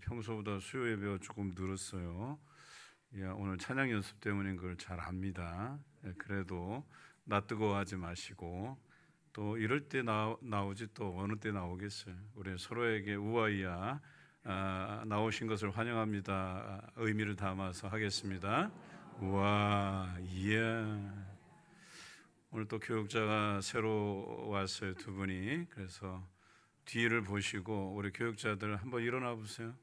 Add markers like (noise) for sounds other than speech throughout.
평소보다 수요 예배가 조금 늘었어요. 예, 오늘 찬양 연습 때문인 걸 잘 압니다. 예, 그래도 나 뜨거워하지 마시고 또 이럴 때 나, 나오지 또 어느 때 나오겠어요. 우리 서로에게 우아이야 아, 나오신 것을 환영합니다. 아, 의미를 담아서 하겠습니다. 우와 이야. 오늘 또 교육자가 새로 왔어요 두 분이 그래서 뒤를 보시고 우리 교육자들 한번 일어나 보세요.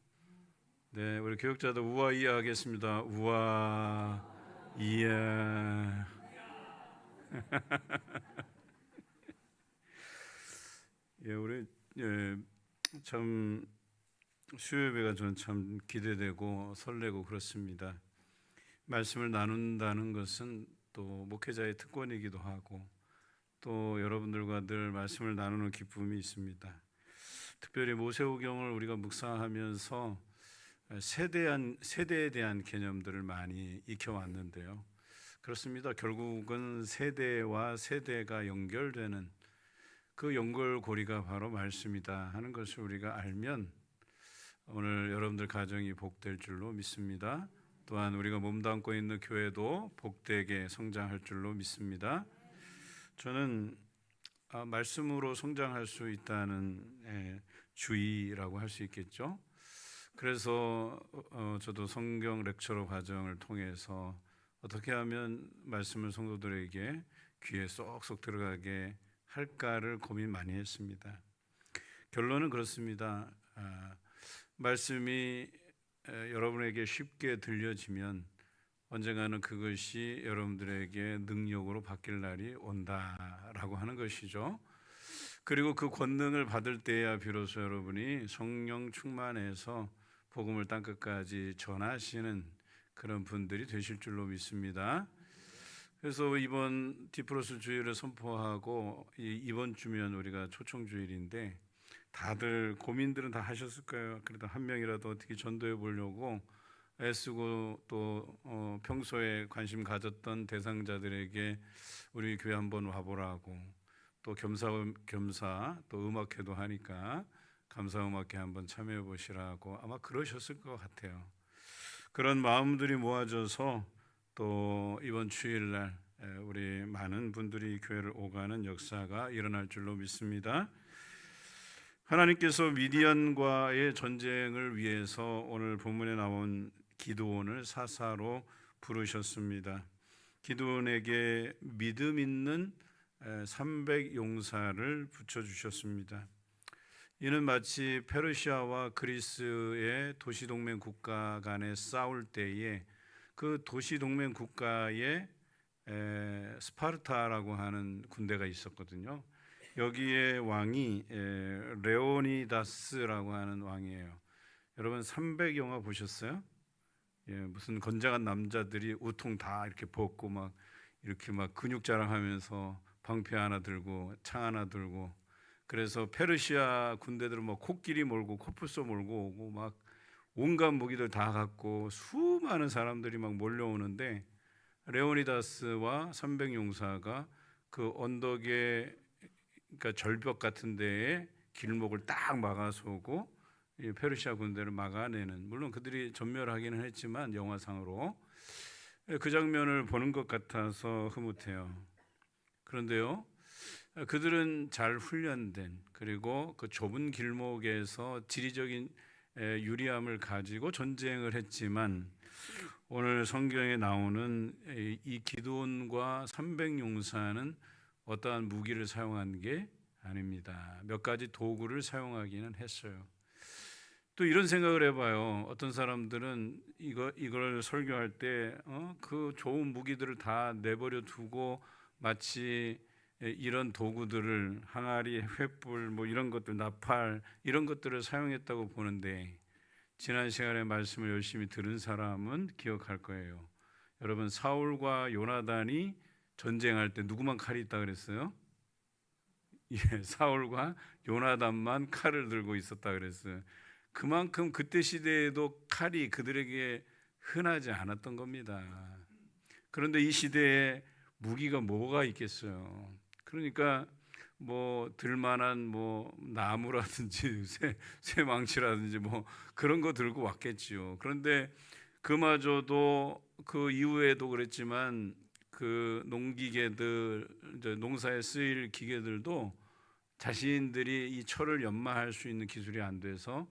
네, 우리 교육자들 우와 이야 하겠습니다. 우와 이야. (laughs) 예, 우리 예, 참 수요예배가 저는 참 기대되고 설레고 그렇습니다. 말씀을 나눈다는 것은 또 목회자의 특권이기도 하고 또 여러분들과 늘 말씀을 나누는 기쁨이 있습니다. 특별히 모세오경을 우리가 묵상하면서 세대한 세대에 대한 개념들을 많이 익혀 왔는데요. 그렇습니다. 결국은 세대와 세대가 연결되는 그 연결고리가 바로 말씀이다 하는 것을 우리가 알면 오늘 여러분들 가정이 복될 줄로 믿습니다. 또한 우리가 몸담고 있는 교회도 복되게 성장할 줄로 믿습니다. 저는 아, 말씀으로 성장할 수 있다는 예, 주의라고 할 수 있겠죠. 그래서 어, 저도 성경 렉처러 과정을 통해서 어떻게 하면 말씀을 성도들에게 귀에 쏙쏙 들어가게 할까를 고민 많이 했습니다. 결론은 그렇습니다. 아, 말씀이 에, 여러분에게 쉽게 들려지면 언젠가는 그것이 여러분들에게 능력으로 바뀔 날이 온다라고 하는 것이죠. 그리고 그 권능을 받을 때야 비로소 여러분이 성령 충만해서 복음을 땅 끝까지 전하시는 그런 분들이 되실 줄로 믿습니다. 그래서 이번 디프로스 주일을 선포하고 이- 이번 주면 우리가 초청 주일인데 다들 고민들은 다 하셨을 거예요. 그래도 한 명이라도 어떻게 전도해 보려고 애쓰고 또 어, 평소에 관심 가졌던 대상자들에게 우리 교회 한번 와보라고 또 겸사 겸사 또 음악회도 하니까 감사음악회 한번 참여해 보시라고 아마 그러셨을 것 같아요. 그런 마음들이 모아져서 또 이번 주일날 에, 우리 많은 분들이 교회를 오가는 역사가 일어날 줄로 믿습니다. 하나님께서 미디안과의 전쟁을 위해서 오늘 본문에 나온 기도원을 사사로 부르셨습니다. 기도원에게 믿음 있는 300 용사를 붙여 주셨습니다. 이는 마치 페르시아와 그리스의 도시 동맹 국가 간에 싸울 때에 그 도시 동맹 국가에 에, 스파르타라고 하는 군대가 있었거든요. 여기에 왕이 에, 레오니다스라고 하는 왕이에요. 여러분 300 영화 보셨어요? 예, 무슨 건장한 남자들이 우통 다 이렇게 벗고 막 이렇게 막 근육 자랑하면서 방패 하나 들고 창 하나 들고 그래서 페르시아 군대들은 뭐 코끼리 몰고 코뿔소 몰고 오고 막 온갖 무기들 다 갖고 수많은 사람들이 막 몰려오는데 레오니다스와 300 용사가 그 언덕에 그러니까 절벽 같은 데에 길목을 딱 막아서고 이 페르시아 군대를 막아내는 물론 그들이 전멸하기는 했지만 영화상으로 그 장면을 보는 것 같아서 흐뭇해요. 그런데요, 그들은 잘 훈련된 그리고 그 좁은 길목에서 지리적인 에, 유리함을 가지고 전쟁을 했지만 오늘 성경에 나오는 이- 이 기도원과 300 용사는 어떠한 무기를 사용한 게 아닙니다. 몇 가지 도구를 사용하기는 했어요. 또 이런 생각을 해봐요. 어떤 사람들은 이거 이걸 설교할 때그 좋은 무기들을 다 내버려 두고 마치 이런 도구들을 항아리, 횃불, 뭐 이런 것들, 나팔 이런 것들을 사용했다고 보는데 지난 시간에 말씀을 열심히 들은 사람은 기억할 거예요. 여러분 사울과 요나단이 전쟁할 때 누구만 칼이 있다 그랬어요? (laughs) 예, 사울과 요나단만 칼을 들고 있었다 그랬어요. 그만큼 그때 시대에도 칼이 그들에게 흔하지 않았던 겁니다. 그런데 이 시대에 무기가 뭐가 있겠어요? 그러니까 뭐 들만한 뭐 나무라든지 (laughs) 쇠, 쇠망치라든지 뭐 그런 거 들고 왔겠지요. 그런데 그마저도 그 이후에도 그랬지만 그 농기계들 농사에 쓰일 기계들도 자신들이 이 철을 연마할 수 있는 기술이 안 돼서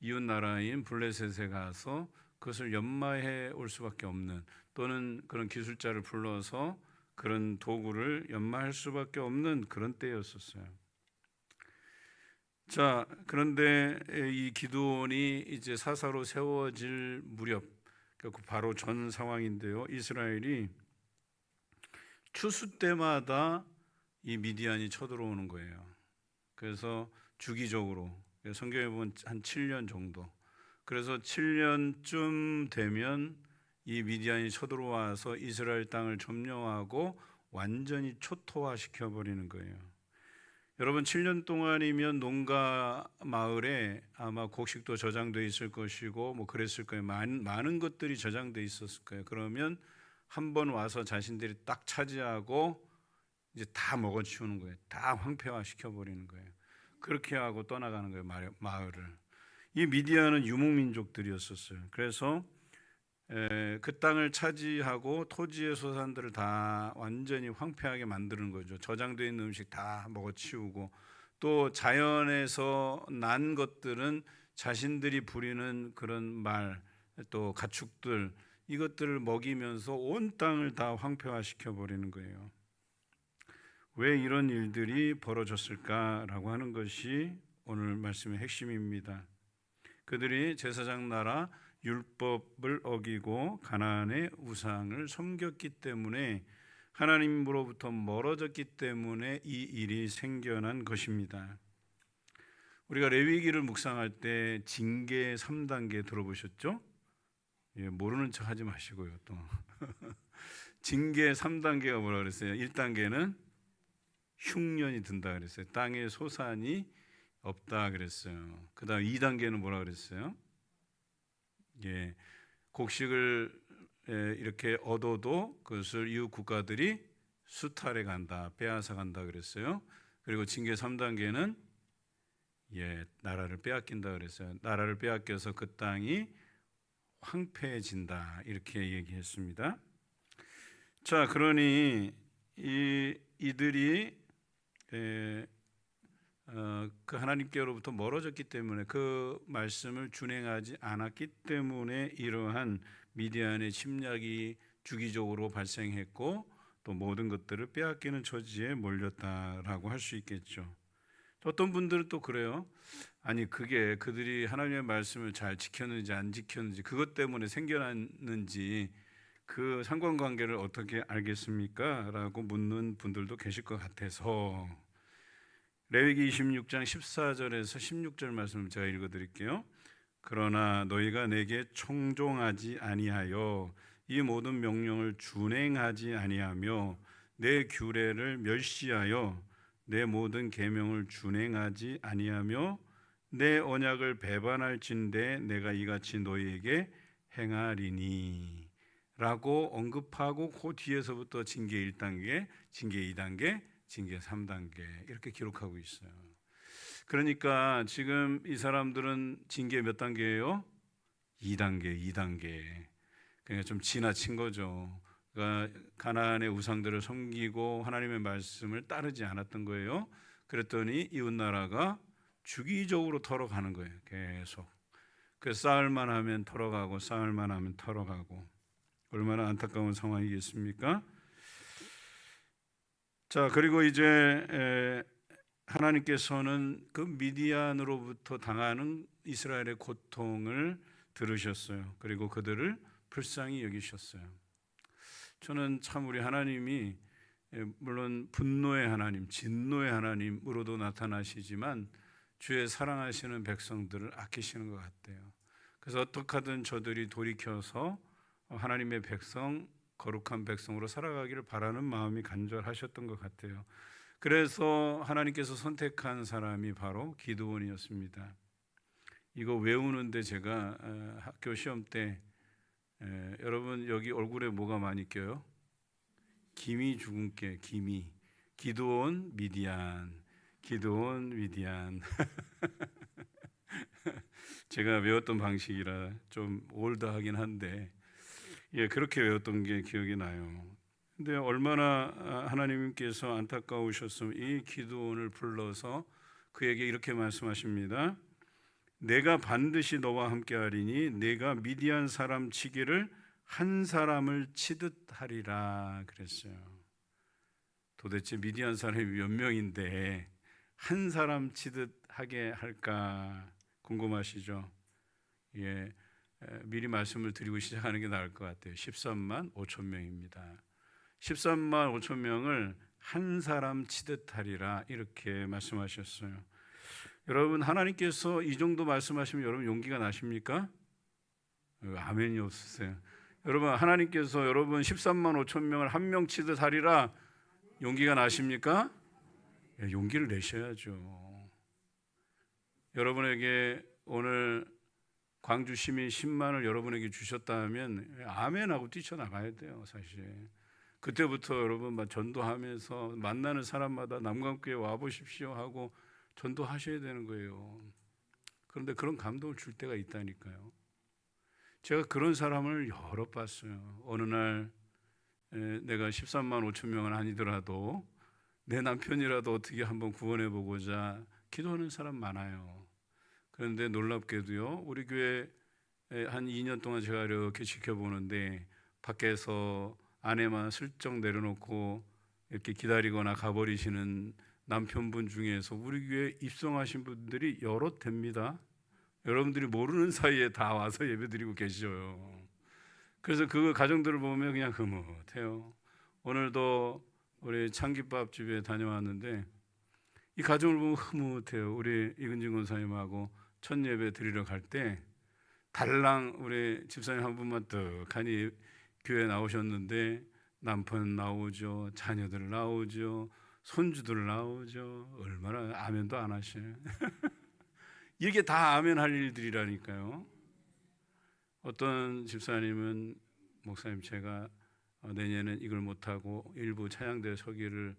이웃 나라인 블레셋에 가서 그것을 연마해 올 수밖에 없는 또는 그런 기술자를 불러서 그런 도구를 연마할 수밖에 없는 그런 때였었어요. 자, 그런데 이 기도원이 이제 사사로 세워질 무렵, 그 바로 전 상황인데요. 이스라엘이 추수 때마다 이 미디안이 쳐들어오는 거예요. 그래서 주기적으로 성경에 보면 한 7년 정도. 그래서 7년쯤 되면 이 미디안이 쳐들어와서 이스라엘 땅을 점령하고 완전히 초토화 시켜 버리는 거예요. 여러분 7년 동안이면 농가 마을에 아마 곡식도 저장돼 있을 것이고 뭐 그랬을 거예요. 많은, 많은 것들이 저장돼 있었을 거예요. 그러면 한 번 와서 자신들이 딱 차지하고 이제 다 먹어치우는 거예요. 다 황폐화 시켜 버리는 거예요. 그렇게 하고 떠나가는 거예요. 마을을. 이 미디안은 유목민족들이었었어요. 그래서 에, 그 땅을 차지하고 토지의 소산들을 다 완전히 황폐하게 만드는 거죠. 저장되어 있는 음식 다 먹어치우고 또 자연에서 난 것들은 자신들이 부리는 그런 말 또 가축들 이것들을 먹이면서 온 땅을 다 황폐화시켜 버리는 거예요. 왜 이런 일들이 벌어졌을까라고 하는 것이 오늘 말씀의 핵심입니다. 그들이 제사장 나라 율법을 어기고 가나안의 우상을 섬겼기 때문에 하나님으로부터 멀어졌기 때문에 이 일이 생겨난 것입니다. 우리가 레위기를 묵상할 때 징계 3단계 들어보셨죠? 예, 모르는 척 하지 마시고요. 또 (laughs) 징계 3단계가 뭐라 그랬어요? 1단계는 흉년이 든다 그랬어요. 땅에 소산이 없다 그랬어요. 그다음 2단계는 뭐라 그랬어요? 예. 곡식을 예, 이렇게 얻어도 그것을 이웃 국가들이 수탈해 간다, 빼앗아 간다 그랬어요. 그리고 징계 3단계는 예, 나라를 빼앗긴다 그랬어요. 나라를 빼앗겨서 그 땅이 황폐해진다 이렇게 얘기했습니다. 자, 그러니 이 이들이 에, 어, 그 하나님께로부터 멀어졌기 때문에 그 말씀을 준행하지 않았기 때문에 이러한 미디안의 침략이 주기적으로 발생했고 또 모든 것들을 빼앗기는 처지에 몰렸다라고 할 수 있겠죠. 어떤 분들은 또 그래요. 아니 그게 그들이 하나님의 말씀을 잘 지켰는지 안 지켰는지 그것 때문에 생겨났는지 그 상관관계를 어떻게 알겠습니까? 라고 묻는 분들도 계실 것 같아서 레위기 26장 14절에서 16절 말씀을 제가 읽어 드릴게요. 그러나 너희가 내게 청종하지 아니하여 이 모든 명령을 준행하지 아니하며 내 규례를 멸시하여 내 모든 계명을 준행하지 아니하며 내 언약을 배반할진대 내가 이같이 너희에게 행하리니 라고 언급하고 그 뒤에서부터 징계 1단계, 징계 2단계, 징계 3단계 이렇게 기록하고 있어요. 그러니까 지금 이 사람들은 징계 몇 단계예요? 2단계, 2단계. 그러니까 좀 지나친 거죠. 그러니까 가나안의 우상들을 섬기고 하나님의 말씀을 따르지 않았던 거예요. 그랬더니 이웃 나라가 주기적으로 털어가는 거예요. 계속. 그 쌓을만 하면 털어가고 쌓을만 하면 털어가고 얼마나 안타까운 상황이겠습니까? 자 그리고 이제 하나님께서는 그 미디안으로부터 당하는 이스라엘의 고통을 들으셨어요. 그리고 그들을 불쌍히 여기셨어요. 저는 참 우리 하나님이 물론 분노의 하나님, 진노의 하나님으로도 나타나시지만 주의 사랑하시는 백성들을 아끼시는 것 같아요. 그래서 어떻게 하든 저들이 돌이켜서 하나님의 백성, 거룩한 백성으로 살아가기를 바라는 마음이 간절하셨던 것 같아요. 그래서 하나님께서 선택한 사람이 바로 기도원이었습니다. 이거 외우는데 제가 학교 시험 때 여러분 여기 얼굴에 뭐가 많이 껴요? 김이 주근깨, 김이. 기도원, 미디안. 기도원 미디안. (laughs) 제가 외웠던 방식이라 좀 올드하긴 한데 예 그렇게 외웠던 게 기억이 나요. 근데 얼마나 아, 하나님께서 안타까우셨으면 이 기도원을 불러서 그에게 이렇게 말씀하십니다. 내가 반드시 너와 함께 하리니 내가 미디안 사람 치기를 한 사람을 치듯 하리라 그랬어요. 도대체 미디안 사람이 몇 명인데 한 사람 치듯 하게 할까 궁금하시죠? 예, 에, 미리 말씀을 드리고 시작하는 게 나을 것 같아요. 13만 5천 명입니다. 13만 5천 명을 한 사람 치듯 하리라 이렇게 말씀하셨어요. 여러분 하나님께서 이 정도 말씀하시면 여러분 용기가 나십니까? 어, 아멘이 없으세요. 여러분 하나님께서 여러분 13만 5천 명을 한 명 치듯 하리라 용기가 나십니까? 예, 용기를 내셔야죠. 여러분에게 오늘 광주 시민 10만을 여러분에게 주셨다면 아멘하고 뛰쳐나가야 돼요, 사실. 그때부터 여러분 막 전도하면서 만나는 사람마다 남강교회 와 보십시오 하고 전도하셔야 되는 거예요. 그런데 그런 감동을 줄 때가 있다니까요. 제가 그런 사람을 여러 봤어요. 어느 날 에, 내가 13만 5천 명은 아니더라도 내 남편이라도 어떻게 한번 구원해 보고자 기도하는 사람 많아요. 그런데 놀랍게도요, 우리 교회 한 2년 동안 제가 이렇게 지켜보는데 밖에서 아내만 슬쩍 내려놓고 이렇게 기다리거나 가버리시는 남편분 중에서 우리 교회 입성하신 분들이 여럿 됩니다. 여러분들이 모르는 사이에 다 와서 예배드리고 계셔요. 그래서 그 가정들을 보면 그냥 흐뭇해요. 오늘도 우리 창기밥 집에 다녀왔는데 이 가정을 보면 흐뭇해요. 우리 이근진 권사님하고 첫 예배 드리러 갈 때 달랑 우리 집사님 한 분만 떡하니 교회 나오셨는데 남편 나오죠, 자녀들 나오죠, 손주들 나오죠. 얼마나 아멘도 안 하셔요. (laughs) 이게 다 아멘 할 일들이라니까요. 어떤 집사님은 목사님 제가 어, 내년엔 이걸 못하고 일부 찬양대 서기를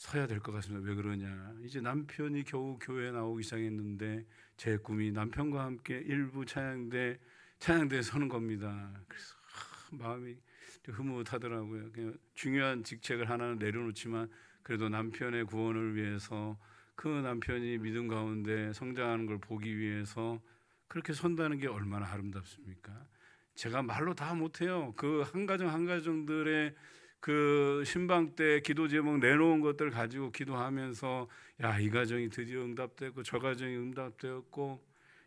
서야 될 것 같습니다. 왜 그러냐? 이제 남편이 겨우 교회에 나오기 시작했는데 제 꿈이 남편과 함께 일부 찬양대 찬양대에 서는 겁니다. 그래서 하, 마음이 좀 흐뭇하더라고요. 그냥 중요한 직책을 하나는 내려놓지만 그래도 남편의 구원을 위해서 그 남편이 믿음 가운데 성장하는 걸 보기 위해서 그렇게 선다는 게 얼마나 아름답습니까? 제가 말로 다 못해요. 그 한 가정 한 가정들의 그 신방 때 기도 제목 내놓은 것들 가지고 기도하면서 야 이 가정이 드디어 응답되고 저 가정이 응답되었고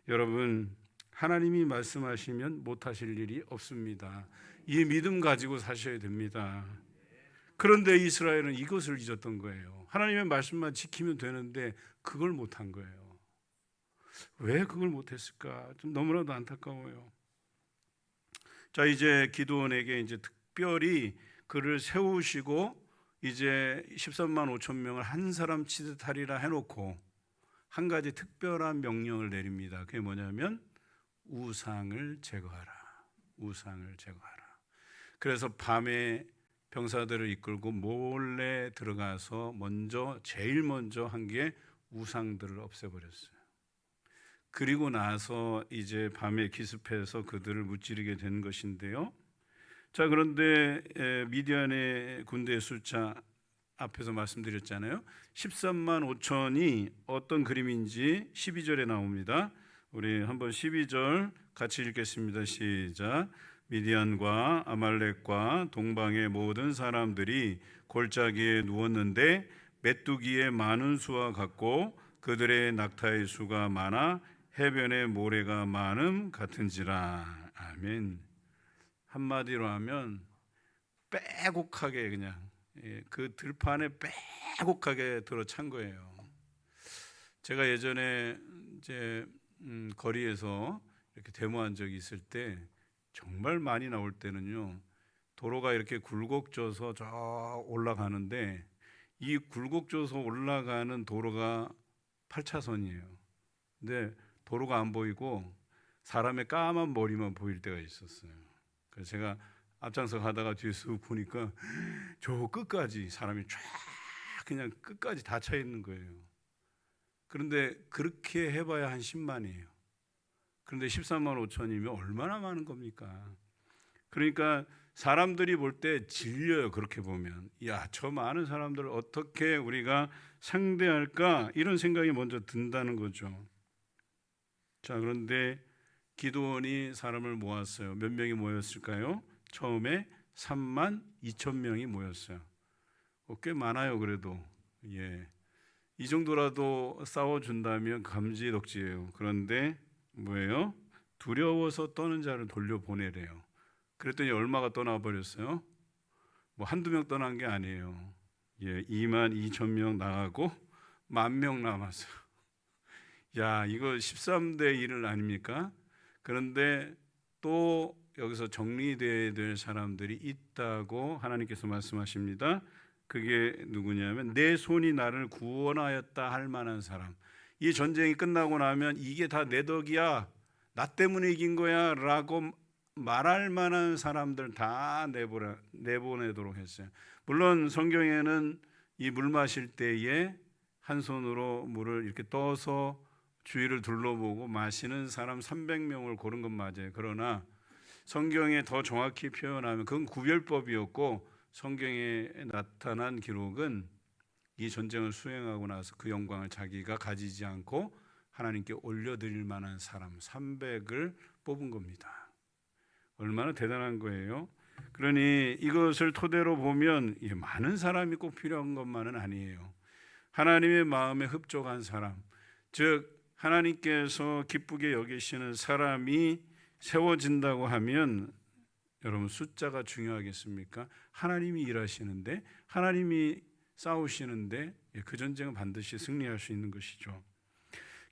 여러분 하나님이 말씀하시면 못하실 일이 없습니다. 이 믿음 가지고 사셔야 됩니다. 그런데 이스라엘은 이것을 잊었던 거예요. 하나님의 말씀만 지키면 되는데 그걸 못한 거예요. 왜 그걸 못했을까? 좀 너무나도 안타까워요. 자 이제 기도원에게 이제 특별히 그를 세우시고 이제 13만 5천 명을 한 사람 치듯 하리라 해놓고 한 가지 특별한 명령을 내립니다. 그게 뭐냐면 우상을 제거하라. 우상을 제거하라. 그래서 밤에 병사들을 이끌고 몰래 들어가서 먼저 제일 먼저 한 게 우상들을 없애버렸어요. 그리고 나서 이제 밤에 기습해서 그들을 무찌르게 된 것인데요. 자 그런데 미디안의 군대 숫자 앞에서 말씀드렸잖아요. 13만 5천이 어떤 그림인지 12절에 나옵니다. 우리 한번 12절 같이 읽겠습니다. 시작. 미디안과 아말렉과 동방의 모든 사람들이 골짜기에 누웠는데 메뚜기의 많은 수와 같고 그들의 낙타의 수가 많아 해변의 모래가 많음 같은지라. 아멘. 한마디로 하면 빼곡하게 그냥 예, 그 들판에 빼곡하게 들어찬 거예요. 제가 예전에 이제 음, 거리에서 이렇게 데모한 적이 있을 때 정말 많이 나올 때는요 도로가 이렇게 굴곡져서 저 올라가는데 이 굴곡져서 올라가는 도로가 8차선이에요. 근데 도로가 안 보이고 사람의 까만 머리만 보일 때가 있었어요. 그래서 제가 앞장서 가다가 뒤에서 보니까 저 끝까지 사람이 쫙 그냥 끝까지 다 차 있는 거예요. 그런데 그렇게 해봐야 한 10만이에요. 그런데 13만 5천이면 얼마나 많은 겁니까? 그러니까 사람들이 볼 때 질려요. 그렇게 보면 야 저 많은 사람들을 어떻게 우리가 상대할까 이런 생각이 먼저 든다는 거죠. 자 그런데 기도원이 사람을 모았어요. 몇 명이 모였을까요? 처음에 3만 2천 명이 모였어요. 어, 꽤 많아요. 그래도 예. 이 정도라도 싸워준다면 감지덕지예요. 그런데 뭐예요? 두려워서 떠는 자를 돌려보내래요. 그랬더니 얼마가 떠나 버렸어요? 뭐 한두 명 떠난 게 아니에요. 예, 2만 2천 명 나가고 만 명 남았어요. (laughs) 야, 이거 13대 1을 아닙니까? 그런데 또 여기서 정리되어야 될 사람들이 있다고 하나님께서 말씀하십니다. 그게 누구냐면 내 손이 나를 구원하였다 할 만한 사람. 이 전쟁이 끝나고 나면 이게 다 내 덕이야. 나 때문에 이긴 거야 라고 말할 만한 사람들 다 내보내, 내보내도록 했어요. 물론 성경에는 이 물 마실 때에 한 손으로 물을 이렇게 떠서 주위를 둘러보고 마시는 사람 300명을 고른 건 맞아요. 그러나 성경에 더 정확히 표현하면 그건 구별법이었고 성경에 나타난 기록은 이 전쟁을 수행하고 나서 그 영광을 자기가 가지지 않고 하나님께 올려드릴 만한 사람 300을 뽑은 겁니다. 얼마나 대단한 거예요. 그러니 이것을 토대로 보면 많은 사람이 꼭 필요한 것만은 아니에요. 하나님의 마음에 흡족한 사람, 즉 하나님께서 기쁘게 여기시는 사람이 세워진다고 하면 여러분 숫자가 중요하겠습니까? 하나님이 일하시는데 하나님이 싸우시는데 예, 그 전쟁은 반드시 승리할 수 있는 것이죠.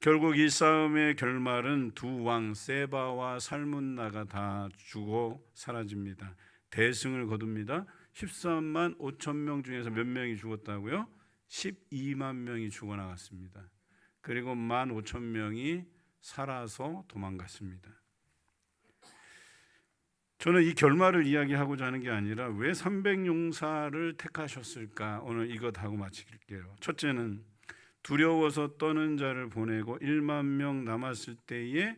결국 이 싸움의 결말은 두 왕 세바와 살문나가 다 죽어 사라집니다. 대승을 거둡니다. 13만 5천 명 중에서 몇 명이 죽었다고요? 12만 명이 죽어 나갔습니다. 그리고 1만 5천 명이 살아서 도망갔습니다. 저는 이 결말을 이야기하고자 하는 게 아니라 왜 300용사를 택하셨을까? 오늘 이것 하고 마칠게요. 첫째는 두려워서 떠는 자를 보내고 1만 명 남았을 때에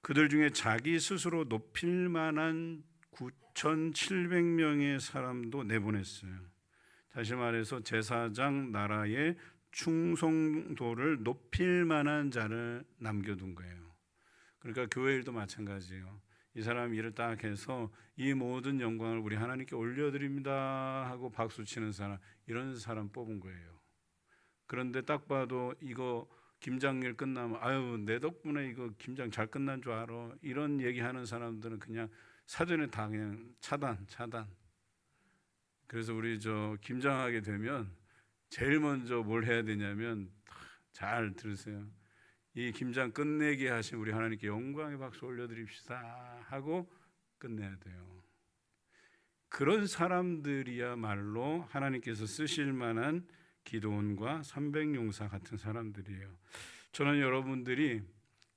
그들 중에 자기 스스로 높일 만한 9,700명의 사람도 내보냈어요. 다시 말해서 제사장 나라의 충성도를 높일 만한 자를 남겨둔 거예요. 그러니까 교회 일도 마찬가지예요. 이 사람 일을 딱 해서 이 모든 영광을 우리 하나님께 올려드립니다 하고 박수 치는 사람 이런 사람 뽑은 거예요. 그런데 딱 봐도 이거 김장일 끝나면 아유 내 덕분에 이거 김장 잘 끝난 줄 알아 이런 얘기하는 사람들은 그냥 사전에 다 그냥 차단 차단. 그래서 우리 저 김장하게 되면 제일 먼저 뭘 해야 되냐면 잘 들으세요. 이 김장 끝내게 하신 우리 하나님께 영광의 박수 올려드립시다 하고 끝내야 돼요. 그런 사람들이야말로 하나님께서 쓰실 만한 기도원과 300용사 같은 사람들이에요. 저는 여러분들이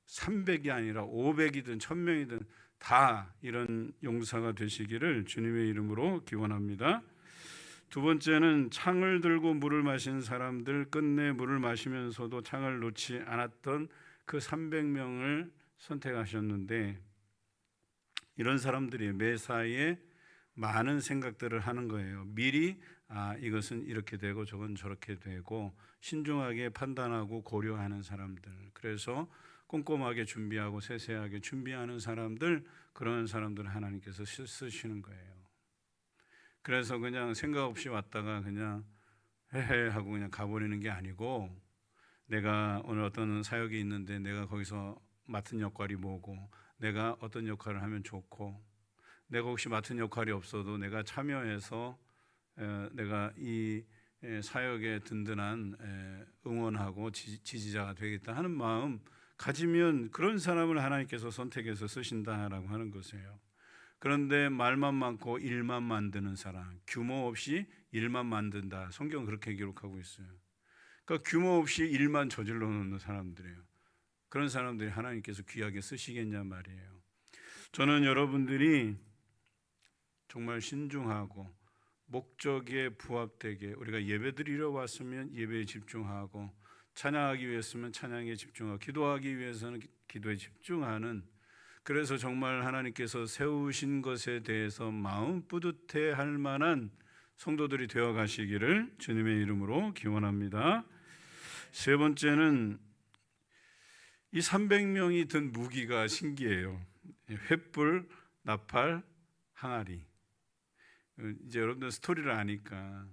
300이 아니라 500이든 1000명이든 다 이런 용사가 되시기를 주님의 이름으로 기원합니다. 두 번째는 창을 들고 물을 마신 사람들 끝내 물을 마시면서도 창을 놓지 않았던 그 300명을 선택하셨는데 이런 사람들이 매사에 많은 생각들을 하는 거예요. 미리 아 이것은 이렇게 되고 저건 저렇게 되고 신중하게 판단하고 고려하는 사람들. 그래서 꼼꼼하게 준비하고 세세하게 준비하는 사람들 그런 사람들 하나님께서 쓰시는 거예요. 그래서 그냥 생각 없이 왔다가 그냥 헤헤 하고 그냥 가버리는 게 아니고 내가 오늘 어떤 사역이 있는데 내가 거기서 맡은 역할이 뭐고 내가 어떤 역할을 하면 좋고 내가 혹시 맡은 역할이 없어도 내가 참여해서 내가 이 사역에 든든한 응원하고 지 지자가 되겠다 하는 마음 가지면 그런 사람을 하나님께서 선택해서 쓰신다라고 하는 것이에요. 그런데 말만 많고 일만 만드는 사람, 규모 없이 일만 만든다. 성경 그렇게 기록하고 있어요. 그러니까 규모 없이 일만 저질러 놓는 사람들이에요. 그런 사람들이 하나님께서 귀하게 쓰시겠냐 말이에요. 저는 여러분들이 정말 신중하고 목적에 부합되게 우리가 예배드리러 왔으면 예배에 집중하고 찬양하기 위해서는 찬양에 집중하고 기도하기 위해서는 기- 기도에 집중하는 그래서 정말 하나님께서 세우신 것에 대해서 마음 뿌듯해 할 만한 성도들이 되어 가시기를 주님의 이름으로 기원합니다. 세 번째는 이 300명이 든 무기가 신기해요. 횃불, 나팔, 항아리. 어, 이제 여러분들 스토리를 아니까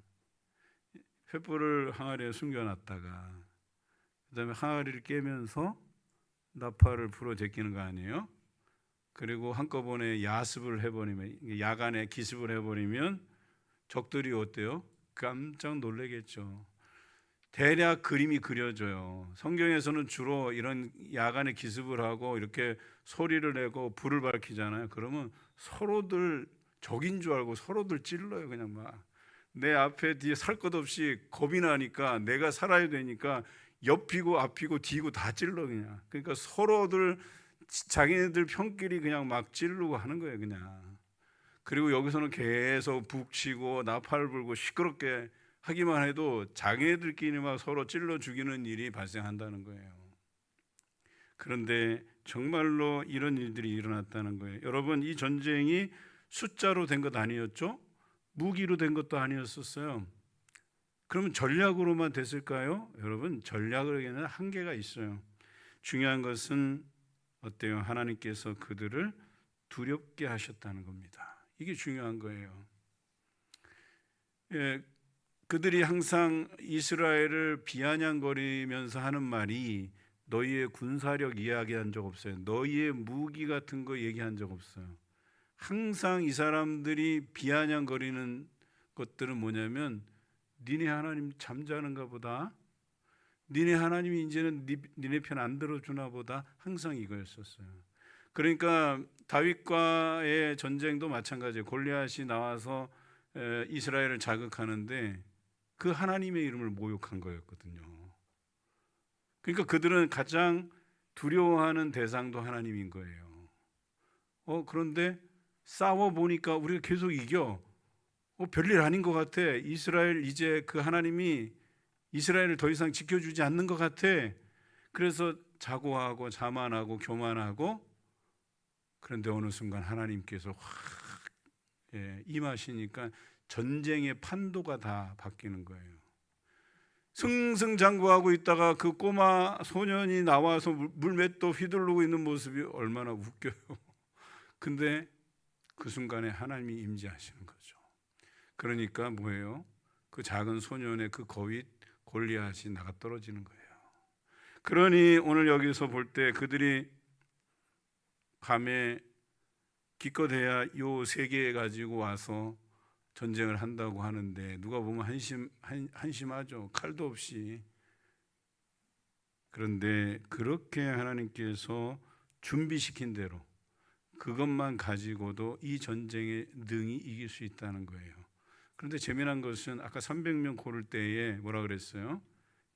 횃불을 항아리에 숨겨놨다가 그다음에 항아리를 깨면서 나팔을 불어 제끼는 거 아니에요? 그리고 한꺼번에 야습을 해버리면 야간에 기습을 해버리면 적들이 어때요? 깜짝 놀래겠죠. 대략 그림이 그려져요. 성경에서는 주로 이런 야간에 기습을 하고 이렇게 소리를 내고 불을 밝히잖아요. 그러면 서로들 적인 줄 알고 서로들 찔러요. 그냥 막. 내 앞에 뒤에 살 것 없이 겁이 나니까 내가 살아야 되니까 옆이고 앞이고 뒤고 다 찔러 그냥. 그러니까 서로들 자기네들 편끼리 그냥 막 찌르고 하는 거예요, 그냥. 그리고 여기서는 계속 북치고 나팔 불고 시끄럽게 하기만 해도 자기네들끼리 막 서로 찔러 죽이는 일이 발생한다는 거예요. 그런데 정말로 이런 일들이 일어났다는 거예요. 여러분, 이 전쟁이 숫자로 된 것 아니었죠? 무기로 된 것도 아니었었어요. 그러면 전략으로만 됐을까요? 여러분, 전략에는 한계가 있어요. 중요한 것은 어때요? 하나님께서 그들을 두렵게 하셨다는 겁니다. 이게 중요한 거예요. 예, 그들이 항상 이스라엘을 비아냥거리면서 하는 말이 너희의 군사력 이야기한 적 없어요. 너희의 무기 같은 거 얘기한 적 없어요. 항상 이 사람들이 비아냥거리는 것들은 뭐냐면 니네 하나님 잠자는가 보다. 니네 하나님이 이제는 니, 니네 편 안 들어주나 보다. 항상 이거였었어요. 그러니까 다윗과의 전쟁도 마찬가지예요. 골리앗이 나와서 에, 이스라엘을 자극하는데 그 하나님의 이름을 모욕한 거였거든요. 그러니까 그들은 가장 두려워하는 대상도 하나님인 거예요. 어 그런데 싸워 보니까 우리가 계속 이겨. 어 별일 아닌 것 같아. 이스라엘 이제 그 하나님이 이스라엘을 더 이상 지켜주지 않는 것 같아. 그래서 자고하고 자만하고 교만하고 그런데 어느 순간 하나님께서 확 예, 임하시니까 전쟁의 판도가 다 바뀌는 거예요. 승승장구하고 있다가 그 꼬마 소년이 나와서 물- 물맷도 휘두르고 있는 모습이 얼마나 웃겨요. (laughs) 근데 그 순간에 하나님이 임재하시는 거죠. 그러니까 뭐예요? 그 작은 소년의 그 거윗 골리앗이 나가 떨어지는 거예요. 그러니 오늘 여기서 볼 때 그들이 밤에 기껏해야 요 세 개 가지고 와서 전쟁을 한다고 하는데 누가 보면 한심 한, 한심하죠. 칼도 없이. 그런데 그렇게 하나님께서 준비시킨 대로 그것만 가지고도 이 전쟁에 능히 이길 수 있다는 거예요. 그런데 재미난 것은 아까 300명 고를 때에 뭐라 그랬어요?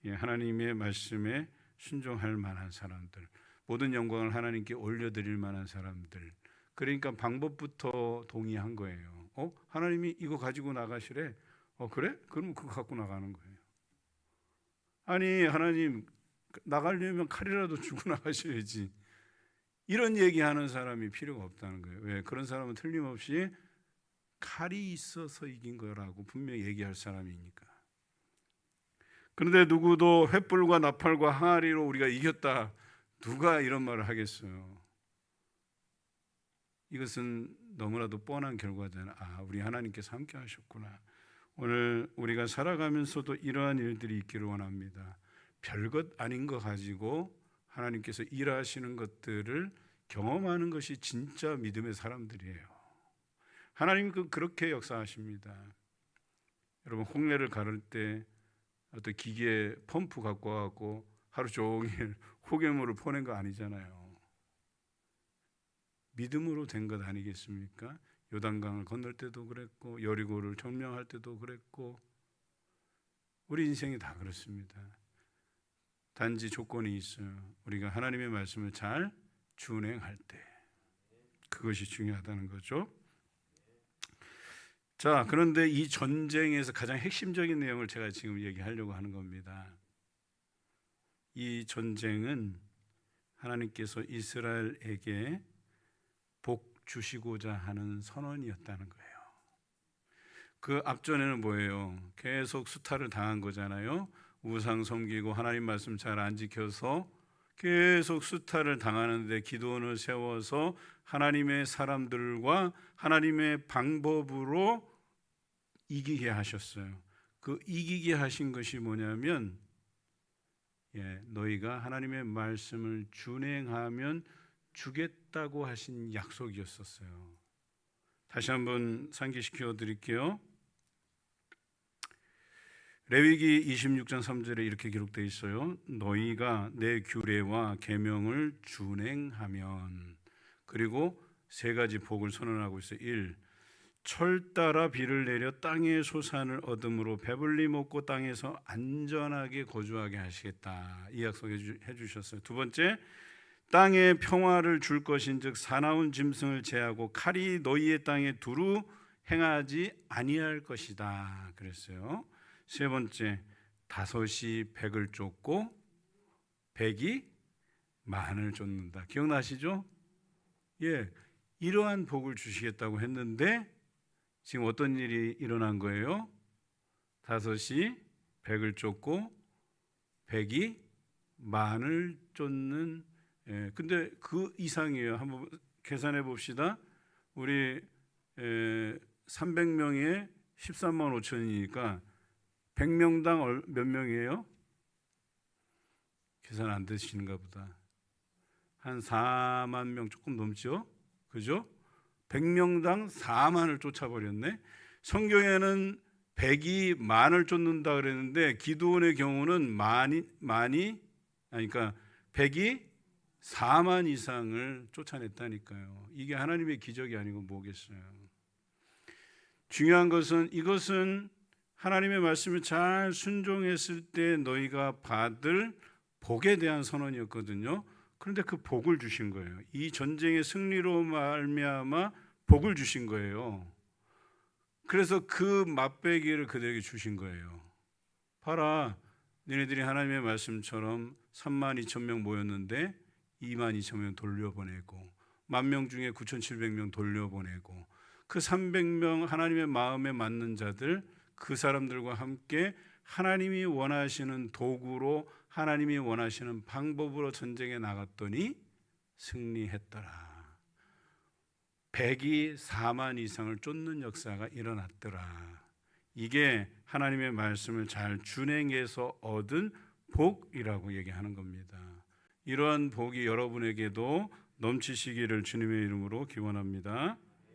예, 하나님의 말씀에 순종할 만한 사람들, 모든 영광을 하나님께 올려드릴 만한 사람들. 그러니까 방법부터 동의한 거예요. 어? 하나님이 이거 가지고 나가시래. 어 그래? 그럼 그거 갖고 나가는 거예요. 아니 하나님 나가려면 칼이라도 주고 (laughs) 나가셔야지. 이런 얘기하는 사람이 필요가 없다는 거예요. 왜? 그런 사람은 틀림없이 칼이 있어서 이긴 거라고 분명히 얘기할 사람이니까. 그런데 누구도 횃불과 나팔과 항아리로 우리가 이겼다. 누가 이런 말을 하겠어요? 이것은 너무나도 뻔한 결과잖아요. 아, 우리 하나님께서 함께 하셨구나. 오늘 우리가 살아가면서도 이러한 일들이 있기를 원합니다. 별것 아닌 거 가지고 하나님께서 일하시는 것들을 경험하는 것이 진짜 믿음의 사람들이에요. 하나님 그 그렇게 역사하십니다. 여러분 홍례를 가를 때 어떤 기계 펌프 갖고 와갖고 하루 종일 (laughs) 호개물을 퍼낸 거 아니잖아요. 믿음으로 된 것 아니겠습니까? 요단강을 건널 때도 그랬고 여리고를 점령할 때도 그랬고 우리 인생이 다 그렇습니다. 단지 조건이 있어요. 우리가 하나님의 말씀을 잘 준행할 때 그것이 중요하다는 거죠. 자, 그런데 이 전쟁에서 가장 핵심적인 내용을 제가 지금 얘기하려고 하는 겁니다. 이 전쟁은 하나님께서 이스라엘에게 복 주시고자 하는 선언이었다는 거예요. 그 앞전에는 뭐예요? 계속 수탈을 당한 거잖아요. 우상 섬기고 하나님 말씀 잘 안 지켜서 계속 수탈을 당하는데 기도원을 세워서 하나님의 사람들과 하나님의 방법으로 이기게 하셨어요. 그 이기게 하신 것이 뭐냐면 예, 너희가 하나님의 말씀을 준행하면 주겠다고 하신 약속이었었어요. 다시 한번 상기시켜 드릴게요. 레위기 26장 3절에 이렇게 기록되어 있어요. 너희가 내 규례와 계명을 준행하면 그리고 세 가지 복을 선언하고 있어요. 1. 철 따라 비를 내려 땅의 소산을 얻음으로 배불리 먹고 땅에서 안전하게 거주하게 하시겠다. 이 약속 해 주셨어요. 두 번째, 땅에 평화를 줄 것인즉 사나운 짐승을 제하고 칼이 너희의 땅에 두루 행하지 아니할 것이다. 그랬어요. 세 번째, 다섯이 백을 쫓고 백이 만을 쫓는다. 기억나시죠? 예, 이러한 복을 주시겠다고 했는데 지금 어떤 일이 일어난 거예요? 다섯이 백을 쫓고 백이 만을 쫓는 예, 근데 그 이상이에요. 한번 계산해 봅시다. 우리 에, 300명에 13만 5천이니까 100명당 얼- 몇 명이에요? 계산 안 되시는가 보다. 한 4만 명 조금 넘죠? 그죠? 100명당 4만을 쫓아버렸네. 성경에는 100이 만을 쫓는다 그랬는데 기도원의 경우는 만이 만이 아니 그러니까 100이 4만 이상을 쫓아냈다니까요. 이게 하나님의 기적이 아니고 뭐겠어요. 중요한 것은 이것은 하나님의 말씀을 잘 순종했을 때 너희가 받을 복에 대한 선언이었거든요. 그런데 그 복을 주신 거예요. 이 전쟁의 승리로 말미암아 복을 주신 거예요. 그래서 그 맛배기를 그들에게 주신 거예요. 봐라, 너네들이 하나님의 말씀처럼 3만 2천 명 모였는데 2만 2천 명 돌려보내고 만 명 중에 9,700명 돌려보내고 그 300명 하나님의 마음에 맞는 자들 그 사람들과 함께 하나님이 원하시는 도구로 하나님이 원하시는 방법으로 전쟁에 나갔더니 승리했더라. 백이 4만 이상을 쫓는 역사가 일어났더라. 이게 하나님의 말씀을 잘 준행해서 얻은 복이라고 얘기하는 겁니다. 이러한 복이 여러분에게도 넘치시기를 주님의 이름으로 기원합니다.